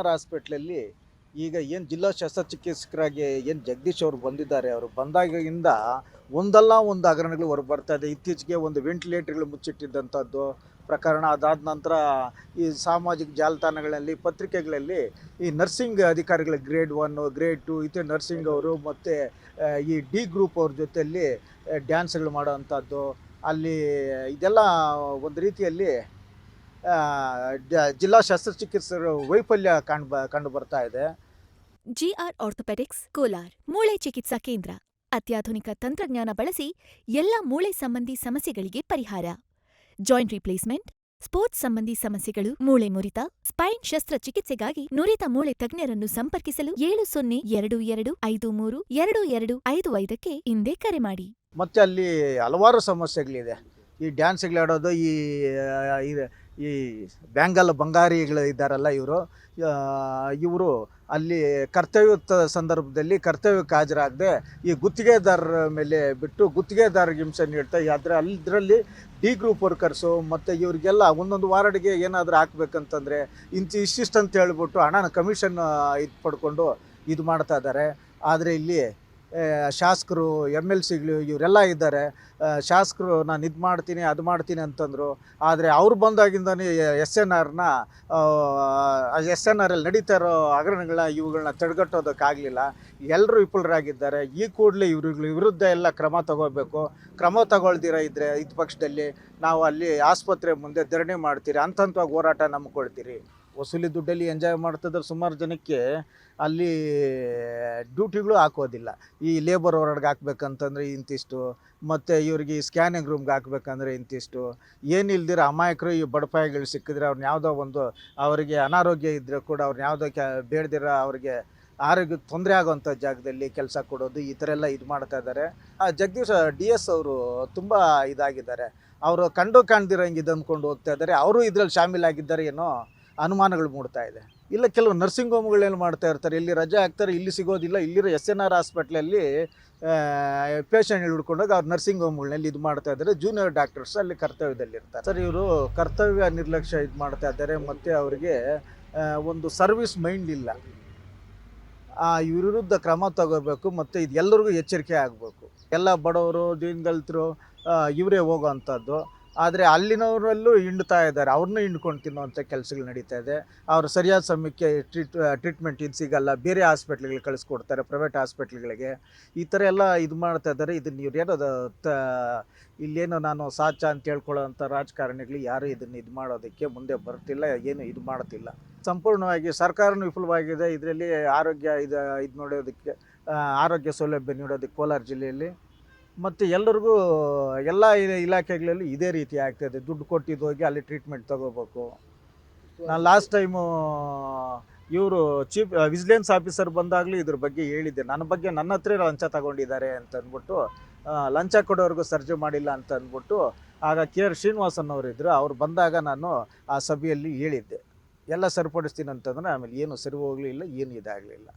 R ಹಾಸ್ಪಿಟ್ಲಲ್ಲಿ ಈಗ ಏನು ಜಿಲ್ಲಾ ಶಸ್ತ್ರಚಿಕಿತ್ಸಕರಾಗಿ ಏನು ಜಗದೀಶ್ ಅವರು ಬಂದಿದ್ದಾರೆ, ಅವರು ಬಂದಾಗಿಂದ ಒಂದಲ್ಲ ಒಂದು ಹಗರಣಗಳು ಹೊರಗೆ ಬರ್ತಾ ಇದೆ. ಇತ್ತೀಚೆಗೆ ಒಂದು ವೆಂಟಿಲೇಟರ್ಗಳು ಮುಚ್ಚಿಟ್ಟಿದ್ದಂಥದ್ದು ಪ್ರಕರಣ. ಅದಾದ ನಂತರ ಈ ಸಾಮಾಜಿಕ ಜಾಲತಾಣಗಳಲ್ಲಿ, ಪತ್ರಿಕೆಗಳಲ್ಲಿ ಈ ನರ್ಸಿಂಗ್ ಅಧಿಕಾರಿಗಳ ಗ್ರೇಡ್ ಒನ್, ಗ್ರೇಡ್ ಟು, ಇತೇ ನರ್ಸಿಂಗ್ ಅವರು ಮತ್ತು ಈ ಡಿ ಗ್ರೂಪ್ ಅವ್ರ ಜೊತೆಯಲ್ಲಿ ಡ್ಯಾನ್ಸ್ಗಳು ಮಾಡೋವಂಥದ್ದು. ಅಲ್ಲಿ ಇದೆಲ್ಲ ಒಂದು ರೀತಿಯಲ್ಲಿ ಜಿಲ್ಲಾ ಶಸ್ತ್ರಚಿಕಿತ್ಸಕರ ವೈಫಲ್ಯ ಕಂಡು ಕಂಡು ಬರ್ತಾ ಇದೆ. ಜಿಆರ್ ಆರ್ಥೋಪೆಡಿಕ್ಸ್, ಕೋಲಾರ್, ಮೂಳೆ ಚಿಕಿತ್ಸಾ ಕೇಂದ್ರ. ಅತ್ಯಾಧುನಿಕ ತಂತ್ರಜ್ಞಾನ ಬಳಸಿ ಎಲ್ಲ ಮೂಳೆ ಸಂಬಂಧಿ ಸಮಸ್ಯೆಗಳಿಗೆ ಪರಿಹಾರ. ಜಾಯಿಂಟ್ ರಿಪ್ಲೇಸ್ಮೆಂಟ್, ಸ್ಪೋರ್ಟ್ಸ್ ಸಂಬಂಧಿ ಸಮಸ್ಯೆಗಳು, ಮೂಳೆ ಮುರಿತ, ಸ್ಪೈನ್ ಶಸ್ತ್ರಚಿಕಿತ್ಸೆಗಾಗಿ ನುರಿತ ಮೂಳೆ ತಜ್ಞರನ್ನು ಸಂಪರ್ಕಿಸಲು ಏಳು ಸೊನ್ನೆ ಎರಡು ಎರಡು ಐದು ಮೂರು ಎರಡು ಎರಡು ಐದು ಐದಕ್ಕೆ ಹಿಂದೆ ಕರೆ ಮಾಡಿ ಮತ್ತೆ ಅಲ್ಲಿ ಹಲವಾರು ಸಮಸ್ಯೆಗಳಿದೆ ಈ ಡ್ಯಾನ್ಸ್ಗಳು ಆಡೋದು, ಈ ಈ- ಬ್ಯಾಂಗಲ್ ಬಂಗಾರಿಗಳು ಇದ್ದಾರಲ್ಲ ಇವರು ಇವರು ಅಲ್ಲಿ ಕರ್ತವ್ಯದ ಸಂದರ್ಭದಲ್ಲಿ ಕರ್ತವ್ಯಕ್ಕೆ ಹಾಜರಾಗದೆ ಈ ಗುತ್ತಿಗೆದಾರರ ಮೇಲೆ ಬಿಟ್ಟು ಗುತ್ತಿಗೆದಾರರಿಗೆ ಹಿಂಸೆ ನೀಡ್ತಾ ಆದರೆ ಅಲ್ಲಿದ್ರಲ್ಲಿ ಡಿ ಗ್ರೂಪ್ ವರ್ಕರ್ಸು ಮತ್ತು ಇವರಿಗೆಲ್ಲ ಒಂದೊಂದು ವಾರ್ಡ್ಗೆ ಏನಾದರೂ ಹಾಕ್ಬೇಕಂತಂದರೆ ಇಂಥ ಇಷ್ಟಿಷ್ಟು ಅಂತ ಹೇಳ್ಬಿಟ್ಟು ಹಣನ ಕಮಿಷನ್ ಇದು ಪಡ್ಕೊಂಡು ಇದು ಮಾಡ್ತಾ ಇದ್ದಾರೆ. ಆದರೆ ಇಲ್ಲಿ ಶಾಸಕರು ಎಂ ಎಲ್ ಸಿಗಳು ಇವರೆಲ್ಲ ಇದ್ದಾರೆ. ಶಾಸಕರು ನಾನು ಇದು ಮಾಡ್ತೀನಿ, ಅದು ಮಾಡ್ತೀನಿ ಅಂತಂದರು. ಆದರೆ ಅವ್ರು ಬಂದಾಗಿಂದನೇ ಎಸ್ ಎನ್ ಆರ್ನ ಎಸ್ ಎನ್ ಆರಲ್ಲಿ ನಡೀತಾ ಇರೋ ಹಗರಣಗಳನ್ನ ಇವುಗಳನ್ನ ತಡೆಗಟ್ಟೋದಕ್ಕಾಗಲಿಲ್ಲ. ಎಲ್ಲರೂ ವಿಫುಲರಾಗಿದ್ದಾರೆ. ಈ ಕೂಡಲೇ ಇವ್ರ ವಿರುದ್ಧ ಎಲ್ಲ ಕ್ರಮ ತಗೋಬೇಕು. ಕ್ರಮ ತಗೊಳ್ದಿರ ಇದ್ದರೆ ಇದ್ದ ಪಕ್ಷದಲ್ಲಿ ನಾವು ಅಲ್ಲಿ ಆಸ್ಪತ್ರೆ ಮುಂದೆ ಧರಣಿ ಮಾಡ್ತೀರಿ. ಹಂತ ಹಂತವಾಗಿ ಹೋರಾಟ ನಂಬ್ಕೊಳ್ತೀರಿ ವಸೂಲಿ ದುಡ್ಡಲ್ಲಿ ಎಂಜಾಯ್ ಮಾಡ್ತಿದ್ರೆ ಸುಮಾರು ಜನಕ್ಕೆ ಅಲ್ಲಿ ಡ್ಯೂಟಿಗಳು ಹಾಕೋದಿಲ್ಲ. ಈ ಲೇಬರ್ ಹೊರಡ್ಗೆ ಹಾಕ್ಬೇಕಂತಂದ್ರೆ ಇಂತಿಷ್ಟು, ಮತ್ತು ಇವ್ರಿಗೆ ಸ್ಕ್ಯಾನಿಂಗ್ ರೂಮ್ಗೆ ಹಾಕ್ಬೇಕಂದ್ರೆ ಇಂತಿಷ್ಟು. ಏನಿಲ್ದಿರ ಅಮಾಯಕರು ಈ ಬಡಪಾಯಿಗಳು ಸಿಕ್ಕಿದ್ರೆ ಅವ್ರನ್ನ ಯಾವುದೋ ಒಂದು ಅವರಿಗೆ ಅನಾರೋಗ್ಯ ಇದ್ದರೆ ಕೂಡ ಅವ್ರನ್ನ ಯಾವುದೋ ಕ್ಯಾ, ಬೇಡದಿರ ಅವ್ರಿಗೆ ಆರೋಗ್ಯಕ್ಕೆ ತೊಂದರೆ ಆಗೋವಂಥ ಜಾಗದಲ್ಲಿ ಕೆಲಸ ಕೊಡೋದು, ಈ ಥರ ಎಲ್ಲ ಇದು ಮಾಡ್ತಾ ಇದ್ದಾರೆ. ಆ ಜಗದೀಶ್ ಡಿ ಎಸ್ ಅವರು ತುಂಬ ಇದಾಗಿದ್ದಾರೆ. ಅವರು ಕಂಡು ಕಾಣ್ದಿರಂಗೆ ಇದು ಅಂದ್ಕೊಂಡು ಹೋಗ್ತಾ ಇದ್ದಾರೆ. ಅವರು ಇದರಲ್ಲಿ ಶಾಮೀಲಾಗಿದ್ದಾರೆ ಏನೋ? ಅನುಮಾನಗಳು ಮೂಡ್ತಾ ಇದೆ. ಇಲ್ಲ, ಕೆಲವು ನರ್ಸಿಂಗ್ ಹೋಮ್ಗಳೇನು ಮಾಡ್ತಾ ಇರ್ತಾರೆ, ಇಲ್ಲಿ ರಜೆ ಹಾಕ್ತಾರೆ, ಇಲ್ಲಿ ಸಿಗೋದಿಲ್ಲ, ಇಲ್ಲಿರೋ ಎಸ್ ಎನ್ ಆರ್ ಹಾಸ್ಪಿಟ್ಲಲ್ಲಿ ಪೇಷಂಟ್ ಹಿಡ್ಕೊಂಡಾಗ ಅವ್ರು ನರ್ಸಿಂಗ್ ಹೋಮ್ಗಳಲ್ಲಿ ಇದು ಮಾಡ್ತಾ ಇದ್ದಾರೆ ಜೂನಿಯರ್ ಡಾಕ್ಟರ್ಸ್ ಅಲ್ಲಿ ಕರ್ತವ್ಯದಲ್ಲಿರ್ತಾರೆ. ಸರ್, ಇವರು ಕರ್ತವ್ಯ ನಿರ್ಲಕ್ಷ್ಯ ಇದು ಮಾಡ್ತಾ ಇದ್ದಾರೆ, ಮತ್ತು ಅವರಿಗೆ ಒಂದು ಸರ್ವಿಸ್ ಮೈಂಡ್ ಇಲ್ಲ. ಇವ್ರ ವಿರುದ್ಧ ಕ್ರಮ ತಗೋಬೇಕು, ಮತ್ತು ಇದು ಎಲ್ಲರಿಗೂ ಎಚ್ಚರಿಕೆ ಆಗಬೇಕು. ಎಲ್ಲ ಬಡವರು, ದೀನದಲಿತರು ಇವರೇ ಹೋಗೋ ಅಂಥದ್ದು. ಆದರೆ ಅಲ್ಲಿನವರಲ್ಲೂ ಹಿಂಡ್ತಾ ಇದ್ದಾರೆ. ಅವ್ರನ್ನೂ ಹಿಂಡ್ಕೊಂಡು ತಿನ್ನುವಂಥ ಕೆಲಸಗಳು ನಡೀತಾ ಇದೆ. ಅವ್ರು ಸರಿಯಾದ ಸಮಯಕ್ಕೆ ಟ್ರೀಟ್ ಟ್ರೀಟ್ಮೆಂಟ್ ಇದು ಸಿಗಲ್ಲ. ಬೇರೆ ಹಾಸ್ಪಿಟ್ಲ್ಗಳಿಗೆ ಕಳಿಸ್ಕೊಡ್ತಾರೆ ಪ್ರೈವೇಟ್ ಹಾಸ್ಪಿಟ್ಲ್ಗಳಿಗೆ ಈ ಥರ ಎಲ್ಲ ಇದು ಮಾಡ್ತಾ ಇದ್ದಾರೆ. ಇದನ್ನು ಇವ್ರು ತ, ಇಲ್ಲೇನೋ ನಾನು ಸಾಚ ಅಂತ ಹೇಳ್ಕೊಳ್ಳೋವಂಥ ರಾಜಕಾರಣಿಗಳು ಯಾರೂ ಇದನ್ನು ಇದು ಮಾಡೋದಕ್ಕೆ ಮುಂದೆ ಬರ್ತಿಲ್ಲ, ಏನು ಇದು ಮಾಡ್ತಿಲ್ಲ. ಸಂಪೂರ್ಣವಾಗಿ ಸರ್ಕಾರನೂ ವಿಫಲವಾಗಿದೆ. ಇದರಲ್ಲಿ ಆರೋಗ್ಯ ಇದು ಇದು ನೋಡೋದಕ್ಕೆ ಆರೋಗ್ಯ ಸೌಲಭ್ಯ ನೀಡೋದಕ್ಕೆ ಕೋಲಾರ ಜಿಲ್ಲೆಯಲ್ಲಿ ಮತ್ತು ಎಲ್ಲರಿಗೂ ಎಲ್ಲ ಇಲಾಖೆಗಳಲ್ಲೂ ಇದೇ ರೀತಿ ಆಗ್ತಾಯಿದೆ ದುಡ್ಡು ಕೊಟ್ಟಿದ್ದು ಹೋಗಿ ಅಲ್ಲಿ ಟ್ರೀಟ್ಮೆಂಟ್ ತಗೋಬೇಕು. ನಾನು ಲಾಸ್ಟ್ ಟೈಮು ಇವರು ಚೀಫ್ ವಿಜಿಲೆನ್ಸ್ ಆಫೀಸರ್ ಬಂದಾಗಲೂ ಇದ್ರ ಬಗ್ಗೆ ಹೇಳಿದ್ದೆ. ನನ್ನ ಬಗ್ಗೆ ನನ್ನ ಹತ್ರ ಲಂಚ ತಗೊಂಡಿದ್ದಾರೆ ಅಂತ ಅಂದ್ಬಿಟ್ಟು ಲಂಚ ಕೊಡೋರ್ಗೂ ಸರ್ಜು ಮಾಡಿಲ್ಲ ಅಂತ ಅಂದ್ಬಿಟ್ಟು, ಆಗ ಕೆ ಆರ್ ಶ್ರೀನಿವಾಸನ್ ಅವರು ಇದ್ದರು ಅವ್ರು ಬಂದಾಗ ನಾನು ಆ ಸಭೆಯಲ್ಲಿ ಹೇಳಿದ್ದೆ. ಎಲ್ಲ ಸರಿಪಡಿಸ್ತೀನಿ ಅಂತಂದ್ರೆ ಆಮೇಲೆ ಏನು ಸರಿ ಹೋಗಲಿಲ್ಲ, ಏನು ಇದಾಗಲಿಲ್ಲ.